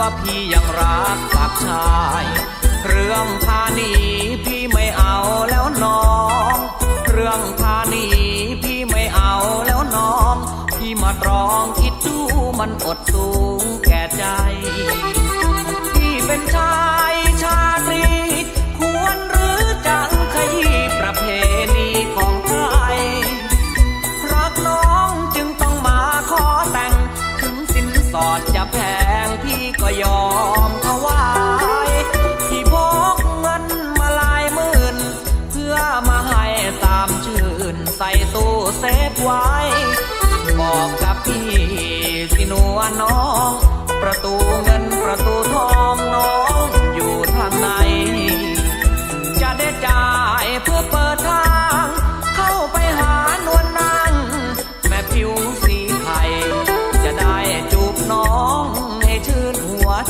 ว่าพี่ยังรักฝักชาย เรื่องพานีพี่ไม่เอาแล้วน้อง เรื่องพานีพี่ไม่เอาแล้วน้อง พี่มาตรองคิดดูมันอดสูงแก่ใจ ก็ยอมถวายที่พกเงินมาลายหมื่น เพื่อมาให้ตามชื่นใส่ตู้เซฟไว้ บอกกับพี่สิหนัวน้อง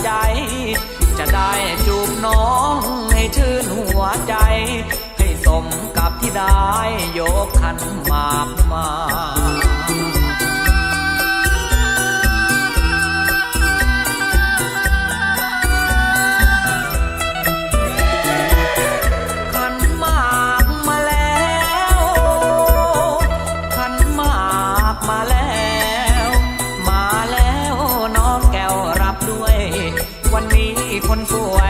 ใจ จะได้จูบน้องให้ชื่นหัวใจ ให้สมกับที่ได้ยกขันหมากมาขันหมากมาแล้ว คนสวย